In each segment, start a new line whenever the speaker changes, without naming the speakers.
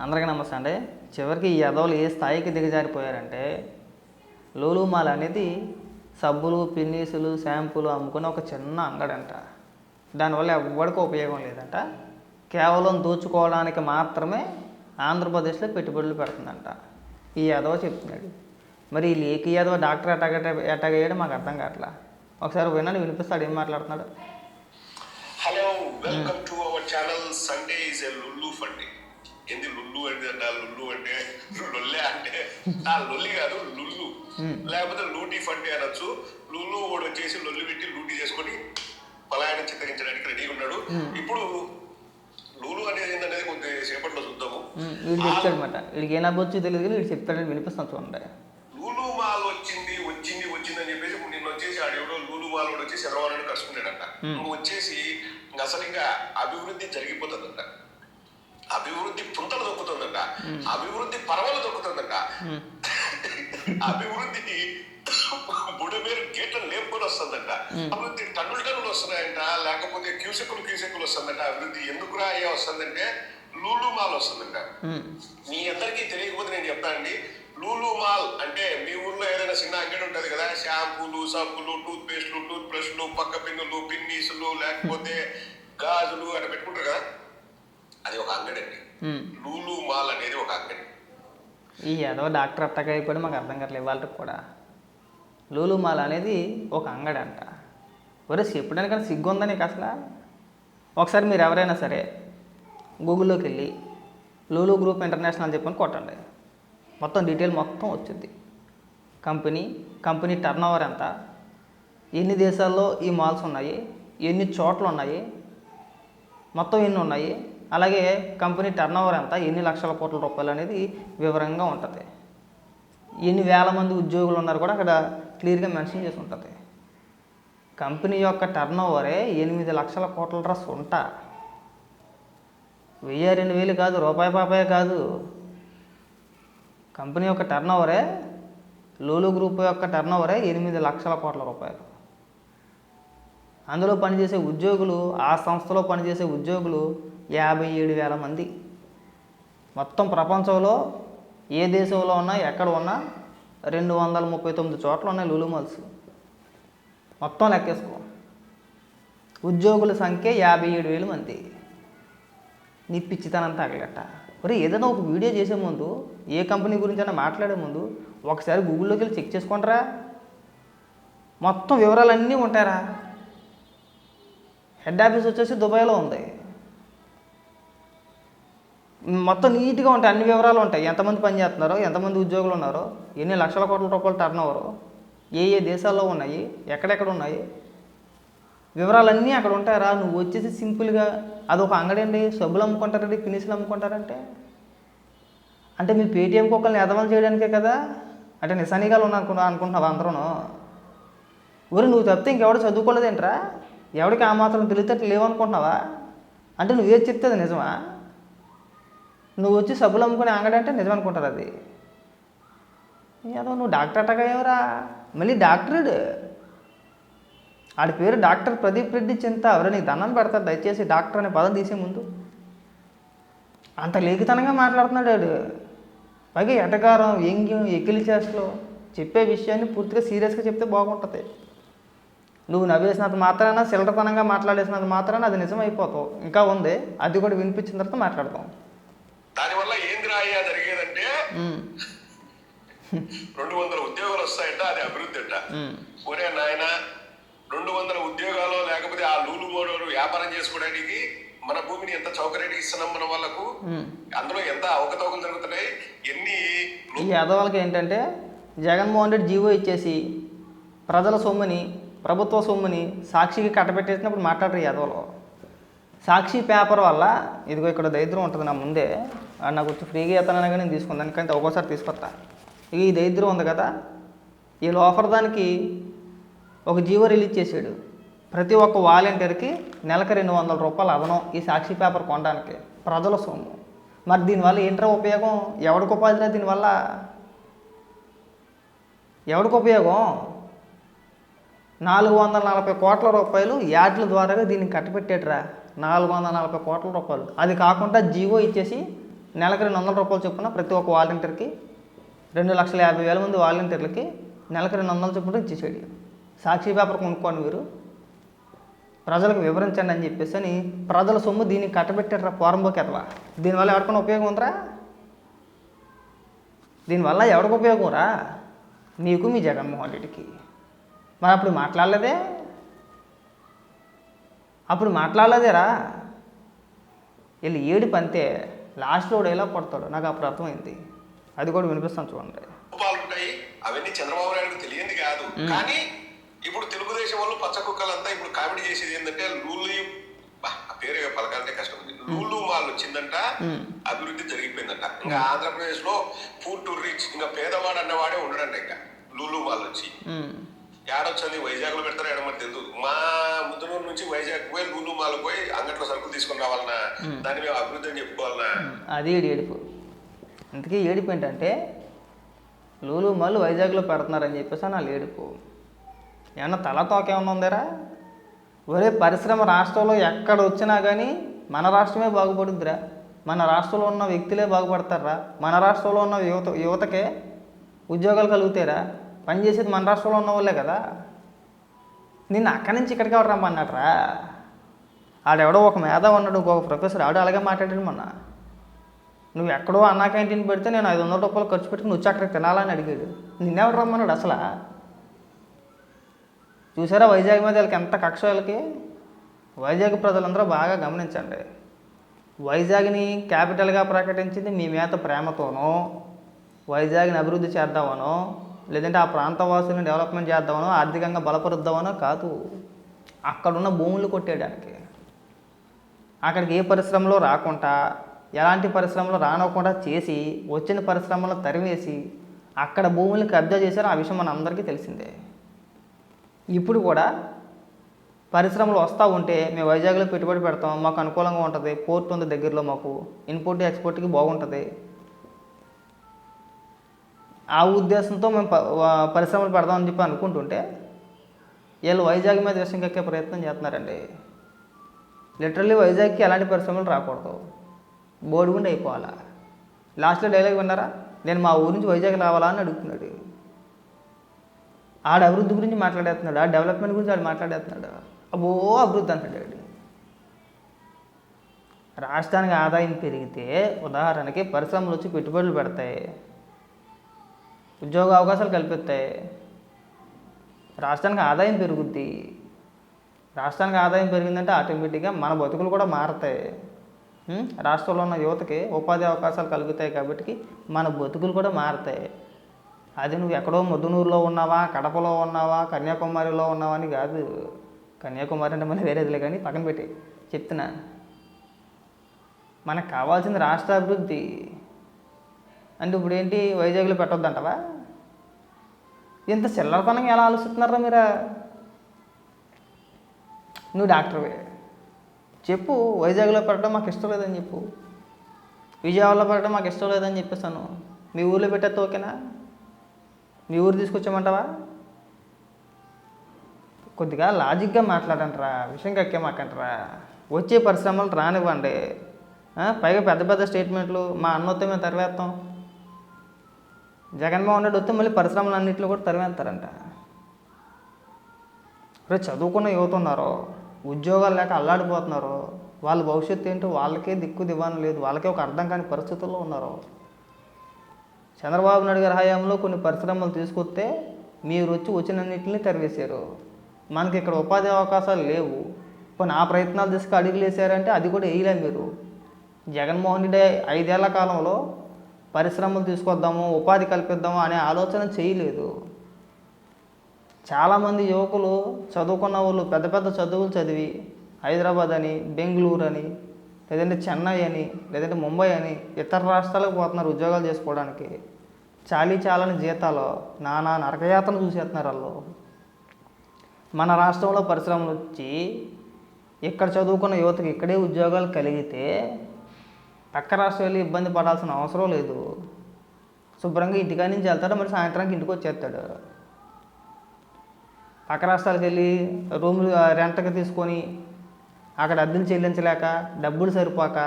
అందరికీ నమస్తే అండి. చివరికి ఈ యదవులు ఏ స్థాయికి దిగజారిపోయారంటే లూలుమాల అనేది సబ్బులు పిన్నీసులు షాంపూలు అమ్ముకునే ఒక చిన్న అంగడంట. దానివల్ల ఎవ్వడికి ఉపయోగం లేదంట. కేవలం దోచుకోవడానికి మాత్రమే ఆంధ్రప్రదేశ్లో పెట్టుబడులు పెడుతుందంట. ఈ యాదవ చెప్తున్నాడు. మరి ఈ లేకి యాదవ డాక్టర్ ఎట్టగట్ట ఎట్టగయ్యాడు మాకు అర్థం కావట్లా? ఒకసారి వినండి వినిపిస్తాడు ఏం మాట్లాడుతున్నాడు?
Hello welcome to our channel Sunday is a Lulu funday. ఏంది లుల్లు అంటే నా లుల్లు అంటే? లొల్లే అంటే? ఆ లొల్లి కాదు లుల్లు. లేకపోతే లూటీ ఫండే అనొచ్చు. లుల్లు వాడు వచ్చేసి లొల్లి పెట్టి లూటీ చేసుకొని పలాయనం చిత్తరించడానికి రెడీగా ఉన్నాడు. ఇప్పుడు లూలు అనేది ఏంటనేది కొద్ది సేపట్లో చూద్దాము.
వీడు చెప్తాడు అనమాట వీడికి ఏం అవ్వచ్చు తెలియదు కానీ వీడు చెప్తాడని వినిపిస్తాను చూడండి.
లూలు మాల్ వచ్చింది వచ్చింది వచ్చింది అని చెప్పేసి నిన్న వచ్చేసి ఆడెవడో లూలు మాల్ వచ్చేసి శరవాణి కలుసుకున్నాడంట నువ్వు వచ్చేసి అసలు ఇంకా అభివృద్ధి జరిగిపోతుందంట. అభివృద్ధి పుంతలు దొక్కుతుందంట. అభివృద్ధి పర్వాలు దొక్కుతుందంట. అభివృద్ధి బుడమేరు గేట్లను లేపుకొని వస్తుందంట. అభివృద్ధి టన్నులు టన్నులు వస్తున్నాయంట. లేకపోతే క్యూసెక్కులు క్యూసెక్కులు వస్తుందంట. అభివృద్ధి ఎందుకురా అయ్యా వస్తుందంటే లూలు మాల్ వస్తుందంట. మీ అందరికీ తెలియకపోతే నేను చెప్తానండి లూలు మాల్ అంటే మీ ఊర్లో ఏదైనా చిన్న అంగడి ఉంటది కదా షాంపూలు సబ్బులు టూత్ పేస్ట్లు టూత్ బ్రష్లు పక్క పిన్నులు పిన్నీసులు లేకపోతే గాజులు అని పెట్టుకుంటారు కదా. అది ఒక అంగడి అండి. లూలు మాల్ అనేది ఒక అంగడి.
ఈ ఏదో డాక్టర్ అట్టగా అయిపోయి మాకు అర్థం కావట్లేదు వాళ్ళకి కూడా. లూలుమాల అనేది ఒక అంగడి అంట ఒరే చెప్పడానికన్నా సిగ్గు ఉందా నీకు అసలు? ఒకసారి మీరు ఎవరైనా సరే గూగుల్లోకి వెళ్ళి లూలు గ్రూప్ ఇంటర్నేషనల్ అని చెప్పని కొట్టండి. మొత్తం డీటెయిల్ మొత్తం వచ్చింది కంపెనీ కంపెనీ టర్న్ ఓవర్ ఎంత? ఎన్ని దేశాల్లో ఈ మాల్స్ ఉన్నాయి? ఎన్ని చోట్ల ఉన్నాయి మొత్తం ఎన్ని ఉన్నాయి? అలాగే కంపెనీ టర్న్ ఓవర్ ఎంత? ఎన్ని లక్షల కోట్ల రూపాయలు అనేది వివరంగా ఉంటుంది. ఎన్ని వేల మంది ఉద్యోగులు ఉన్నారు కూడా అక్కడ క్లియర్గా మెన్షన్ చేసి ఉంటుంది. కంపెనీ యొక్క టర్న్ ఓవరే ఎనిమిది లక్షల కోట్ల డ్రస్ ఉంటా. వెయ్యి రెండు వేలు కాదు రూపాయి పాపాయే కాదు. కంపెనీ యొక్క టర్న్ ఓవరే లోలు గ్రూప్ యొక్క టర్న్ ఓవరే ఎనిమిది లక్షల కోట్ల రూపాయలు. అందులో పనిచేసే ఉద్యోగులు ఆ సంస్థలో పనిచేసే ఉద్యోగులు యాభై ఏడు వేల మంది. మొత్తం ప్రపంచంలో ఏ దేశంలో ఉన్నా ఎక్కడ ఉన్నా రెండు వందల ముప్పై తొమ్మిది చోట్ల ఉన్నాయి లూలు మాల్స్ మొత్తం లెక్కేసుకో. ఉద్యోగుల సంఖ్య యాభై ఏడు వేల మంది. నీ పిచ్చితనం తగలట మరి ఏదైనా ఒక వీడియో చేసే ముందు ఏ కంపెనీ గురించి అయినా మాట్లాడే ముందు ఒకసారి గూగుల్లోకి వెళ్ళి చెక్ చేసుకుంటారా? మొత్తం వివరాలన్నీ ఉంటారా హెడ్ ఆఫీస్ వచ్చేసి దుబాయ్లో ఉంది. మొత్తం నీట్గా ఉంటాయి. అన్ని వివరాలు ఉంటాయి. ఎంతమంది పని చేస్తున్నారో ఎంతమంది ఉద్యోగులు ఉన్నారో ఎన్ని లక్షల కోట్ల రూపాయలు టర్న్ ఓవరు ఏ ఏ దేశాల్లో ఉన్నాయి ఎక్కడెక్కడ ఉన్నాయి వివరాలన్నీ అక్కడ ఉంటాయరా? నువ్వు వచ్చేసి సింపుల్గా అదొక అంగడి అండి సబ్బులు అమ్ముకుంటారండి ఫినిషులు అమ్ముకుంటారంటే. అంటే మీ పేటీఎం కుక్కల్ని ఎదవలు చేయడానికే కదా? అంటే నిశానిగాలు ఉన్నా అనుకున్నా అనుకుంటున్నావు అందరూ ఊరి నువ్వు తప్పితే ఇంకెవడు చదువుకోలేదేంట్రా? ఎవడికి ఆ మాత్రం తెలివితేటలు లేవనుకుంటున్నావా? అంటే నువ్వేది చెప్తే నిజమా? నువ్వు వచ్చి సబ్బులు అమ్ముకుని అంగడి అంటే నిజం అనుకుంటారు అది. ఏదో నువ్వు డాక్టర్ అట్టగా మళ్ళీ డాక్టరుడు. ఆడి పేరు డాక్టర్ ప్రదీప్ రెడ్డి చింత. ఎవరు నీకు దండం పెడతారు దయచేసి డాక్టర్ అనే పదం తీసే ముందు. అంత లేఖితనంగా మాట్లాడుతున్నాడు వాడు పైగా ఎటకారం ఎంగ్యం ఎక్కిలి చేస్తలో చెప్పే విషయాన్ని పూర్తిగా సీరియస్గా చెప్తే బాగుంటుంది. నువ్వు నవ్వేసినంత మాత్రాన సిల్లటతనంగా మాట్లాడేసినంత మాత్రాన అది నిజం అయిపోతావు ఇంకా ఉంది. అది కూడా వినిపించిన తర్వాత మాట్లాడతాం
దానివల్ల ఏందిరా అయ్యా జరిగేదంటే రెండు వందల ఉద్యోగాలు వస్తాయంట అది అభివృద్ధి అంట. ఒరే నాయన రెండు వందల ఉద్యోగాలు లేకపోతే ఆ లూలు మోడోలు వ్యాపారం చేసుకోవడానికి మన భూమిని ఎంత చౌకరేటికి ఇస్తున్నాం మన వాళ్ళకు. అందులో ఎంత అవకతవకలు జరుగుతున్నాయి? ఎన్ని
ఈ యాదవాళ్ళకి ఏంటంటే జగన్మోహన్ రెడ్డి జీవో ఇచ్చేసి ప్రజల సొమ్ముని ప్రభుత్వ సొమ్ముని సాక్షికి కట్టబెట్టేసినప్పుడు మాట్లాడరు యాదవలు సాక్షి పేపర్ వల్ల ఇదిగో ఇక్కడ దరిద్రం ఉంటుంది నా ముందే. నాకు వచ్చి ఫ్రీగా ఇస్తానని కానీ నేను తీసుకుందాను దానికంటే ఒక్కోసారి తీసుకొస్తా. ఇక ఈ దరిద్రం ఉంది కదా. ఈ లోఫర్ దానికి ఒక జీవో రిలీజ్ చేసాడు ప్రతి ఒక్క వాలంటీర్కి నెలకు రెండు వందల రూపాయలు అదనం ఈ సాక్షి పేపర్ కొనడానికి. ప్రజల సొమ్ము. మరి దీనివల్ల ఏంట్రా ఉపయోగం? ఎవరికి ఉపాధిరా దీనివల్ల? ఎవరికి ఉపయోగం? నాలుగు వందల నలభై కోట్ల రూపాయలు యాడ్ల ద్వారా దీన్ని కట్టపెట్టేట్రా నాలుగు వందల నలభై కోట్ల రూపాయలు. అది కాకుండా జీవో ఇచ్చేసి నెలకు రెండు వందల రూపాయలు చొప్పున ప్రతి ఒక్క వాలంటీర్కి రెండు లక్షల యాభై వేల మంది వాలంటీర్లకి నెలకు రెండు వందల చొప్పున ఇచ్చేసాడు సాక్షి పేపర్ కొనుక్కోండి మీరు. ప్రజలకు వివరించండి అని చెప్పేసి అని ప్రజల సొమ్ము దీనికి కట్టబెట్టారా పోరంబోకి ఎదవా దీనివల్ల ఎవరికైనా ఉపయోగం ఉందరా? దీనివల్ల ఎవరికి ఉపయోగం రా? నీకు మీ జగన్మోహన్ రెడ్డికి. మరి అప్పుడు మాట్లాడలేదే? అప్పుడు మాట్లాడలేదేరా. వీళ్ళు ఏడు పంతే లాస్ట్లో ఎలా పడతాడు నాకు అప్పుడు అర్థమైంది. అది కూడా వినిపిస్తాను చూడండి.
అవన్నీ చంద్రబాబు నాయుడు తెలియంది కాదు. కానీ ఇప్పుడు తెలుగుదేశం వాళ్ళు పచ్చ కుక్కలంతా ఇప్పుడు కామెడీ చేసేది ఏంటంటే లూలు పేరు పలకాలంటే కష్టం లూలు మాల్ వచ్చిందంట. అభివృద్ధి జరిగిపోయిందంట. ఇంకా ఆంధ్రప్రదేశ్లో పూర్ టు రిచ్ ఇంకా పేదవాడు అన్నవాడే ఉండడంట ఇంకా. లూలు మాల్ వచ్చి. ఏడొచ్చింది వైజాగ్లో పెడతారో ఏడమని తెలియదు మా ముద్దనూరు నుంచి వైజాగ్ పోయి లూలు మాల్ పోయి అంగట్లో సరుకులు తీసుకొని రావాలన్నా దాన్ని మేము అభివృద్ధి అని చెప్పుకోవాలన్నా.
అది ఏడు ఏడుపు. ఇంతకీ ఏడుపు ఏంటంటే లూలు మళ్ళు వైజాగ్లో పెడుతున్నారని చెప్పేసి అని వాళ్ళు ఏడుపు. ఏమన్నా తల తోక ఏమన్నా ఉందారా? ఒరే పరిశ్రమ రాష్ట్రంలో ఎక్కడ వచ్చినా కానీ మన రాష్ట్రమే బాగుపడుద్దిరా. మన రాష్ట్రంలో ఉన్న వ్యక్తులే బాగుపడతారా? మన రాష్ట్రంలో ఉన్న యువత యువతకే ఉద్యోగాలు కలుగుతారా పనిచేసేది మన రాష్ట్రంలో ఉన్న వాళ్ళే కదా. నిన్ను అక్కడి నుంచి ఇక్కడికి ఎవరు రమ్మన్నాడరా? ఆడెవడో ఒక మేధ ఉన్నాడు ఇంకొక ప్రొఫెసర్ ఆడు అలాగే మాట్లాడాడు మొన్న. నువ్వు ఎక్కడో అన్నా క్యాంటీన్ పెడితే నేను ఐదు వందల రూపాయలు ఖర్చు పెట్టి నువ్వు అక్కడ తినాలని అడిగాడు. నిన్నెవరు రమ్మన్నాడు అసలు? చూసారా వైజాగ్ మీద వీళ్ళకి ఎంత కక్ష వీళ్ళకి? వైజాగ్ ప్రజలందరూ బాగా గమనించండి. వైజాగ్ని క్యాపిటల్గా ప్రకటించింది మీ మీద ప్రేమతోనో వైజాగ్ని అభివృద్ధి చేద్దామనో లేదంటే ఆ ప్రాంతవాసులను డెవలప్మెంట్ చేద్దామనో ఆర్థికంగా బలపరుద్దామనో కాదు. అక్కడున్న భూములు కొట్టేయడానికి. అక్కడికి ఏ పరిశ్రమలో రాకుండా ఎలాంటి పరిశ్రమలు రానకుండా చేసి వచ్చిన పరిశ్రమలు తరివేసి అక్కడ భూములు కబ్జా చేశారు ఆ విషయం మన అందరికీ తెలిసిందే. ఇప్పుడు కూడా పరిశ్రమలు వస్తూ ఉంటే మేము వైజాగ్లో పెట్టుబడి పెడతాం మాకు అనుకూలంగా ఉంటుంది పోర్ట్ ఉంది దగ్గరలో మాకు ఇన్పుట్ ఎక్స్పోర్ట్కి బాగుంటుంది. ఆ ఉద్దేశంతో మేము పరిశ్రమలు పెడదామని చెప్పి అనుకుంటుంటే వీళ్ళు వైజాగ్ మీద విషయం కక్కే ప్రయత్నం చేస్తున్నారండి. లిటరల్లీ వైజాగ్కి ఎలాంటి పరిశ్రమలు రాకూడదు. బోడిగుండి అయిపోవాలా. లాస్ట్లో డైలాగ్ విన్నారా? నేను మా ఊరి నుంచి వైజాగ్ రావాలా అని అడుగుతున్నాడు. ఆడ అభివృద్ధి గురించి మాట్లాడేస్తున్నాడు. ఆ డెవలప్మెంట్ గురించి ఆడు మాట్లాడేస్తున్నాడు. అబ్బో అభివృద్ధి అంటాడు ఆడు. రాష్ట్రానికి ఆదాయం పెరిగితే ఉదాహరణకి పరిశ్రమలు వచ్చి పెట్టుబడులు పెడతాయి. ఉద్యోగ అవకాశాలు కల్పిస్తాయి. రాష్ట్రానికి ఆదాయం పెరుగుద్ది. రాష్ట్రానికి ఆదాయం పెరిగిందంటే ఆటోమేటిక్గా మన బతుకులు కూడా మారతాయి. రాష్ట్రంలో ఉన్న యువతకి ఉపాధి అవకాశాలు కలుగుతాయి కాబట్టి మన బతుకులు కూడా మారతాయి. అది నువ్వు ఎక్కడో ముద్దునూరులో ఉన్నావా కడపలో ఉన్నావా కన్యాకుమారిలో ఉన్నావా అని కాదు. కన్యాకుమారి అంటే మళ్ళీ వేరేదిలే కానీ పక్కన పెట్టి చెప్తున్నా. మనకు కావాల్సింది రాష్ట్ర అభివృద్ధి అంటే ఇప్పుడు ఏంటి వైజాగ్లో పెట్టొద్దంటవా? ఇంత చిల్లరతనంగా ఎలా ఆలోచిస్తున్నారా మీరా? నువ్వు డాక్టర్వే. చెప్పు వైజాగ్లో పెట్టడం మాకు ఇష్టం లేదని చెప్పు. విజయవాడలో పెట్టడం మాకు ఇష్టం లేదని చెప్పేసాను మీ ఊర్లో పెట్టేస్తే ఓకేనా? మీ ఊరు తీసుకొచ్చామంటావా కొద్దిగా లాజిక్గా మాట్లాడంటరా విషయం కక్కేమాకంటరా వచ్చే పరిశ్రమలు రానివ్వండి. పైగా పెద్ద పెద్ద స్టేట్మెంట్లు మా అన్నొత్తే మేము తరివేస్తాం. జగన్మోహన్ రెడ్డి వస్తే మళ్ళీ పరిశ్రమలు అన్నింటిలో కూడా తరివేస్తారంట రే చదువుకున్న యువత ఉన్నారో ఉద్యోగాలు లేక అల్లాడిపోతున్నారు వాళ్ళ భవిష్యత్తు ఏంటో వాళ్ళకే దిక్కు దివాణం లేదు వాళ్ళకే ఒక అర్థం కాని పరిస్థితుల్లో ఉన్నారు. చంద్రబాబు నాయుడు గారి హయాంలో కొన్ని పరిశ్రమలు తీసుకొస్తే మీరు వచ్చి వచ్చినన్నింటిని తరివేశారు. మనకి ఇక్కడ ఉపాధి అవకాశాలు లేవు. కొన్ని ఆ ప్రయత్నాలు తీసుకు అడుగులు వేసారంటే అది కూడా వేయలే మీరు. జగన్మోహన్ రెడ్డి ఐదేళ్ళ కాలంలో పరిశ్రమలు తీసుకొద్దాము ఉపాధి కల్పిద్దాము అనే ఆలోచన చేయలేదు. చాలామంది యువకులు చదువుకున్న వాళ్ళు పెద్ద పెద్ద చదువులు చదివి హైదరాబాద్ అని బెంగళూరు అని లేదంటే చెన్నై అని లేదంటే ముంబై అని ఇతర రాష్ట్రాలకు పోతున్నారు ఉద్యోగాలు చేసుకోవడానికి. చాలీ చాలని జీతాలు నానా నరకయాత్రను చూసేస్తున్నారు వాళ్ళు. మన రాష్ట్రంలో పరిశ్రమలు వచ్చి ఇక్కడ చదువుకున్న యువతకి ఇక్కడే ఉద్యోగాలు కలిగితే పక్క రాష్ట్రం వెళ్ళి ఇబ్బంది పడాల్సిన అవసరం లేదు. శుభ్రంగా ఇంటికాడ నుంచి వెళ్తాడు మరి సాయంత్రానికి ఇంటికి వచ్చేస్తాడు. పక్క రాష్ట్రాలకు వెళ్ళి రూములు రెంట్కి తీసుకొని అక్కడ అద్దెలు చెల్లించలేక డబ్బులు సరిపోక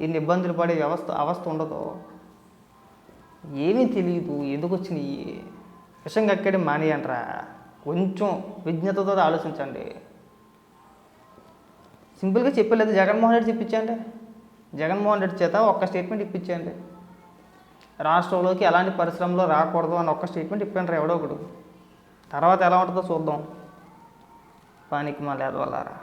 ఎన్ని ఇబ్బందులు పడే వ్యవస్థ అవస్థ ఉండదు. ఏమీ తెలియదు ఎందుకు వచ్చినాయి? విషం కక్కడి మానేయంట్రా కొంచెం విజ్ఞతతో ఆలోచించండి. సింపుల్గా చెప్పలేదు జగన్మోహన్ రెడ్డి చెప్పించండి జగన్మోహన్ రెడ్డి చేత ఒక్క స్టేట్మెంట్ ఇప్పించండి రాష్ట్రంలోకి ఎలాంటి పరిశ్రమలు రాకూడదు అని ఒక్క స్టేట్మెంట్ ఇప్పండి ఎవడో ఒకడు. తర్వాత ఎలా ఉంటుందో చూద్దాం. పానికి మళ్ళీ ఎదవలారా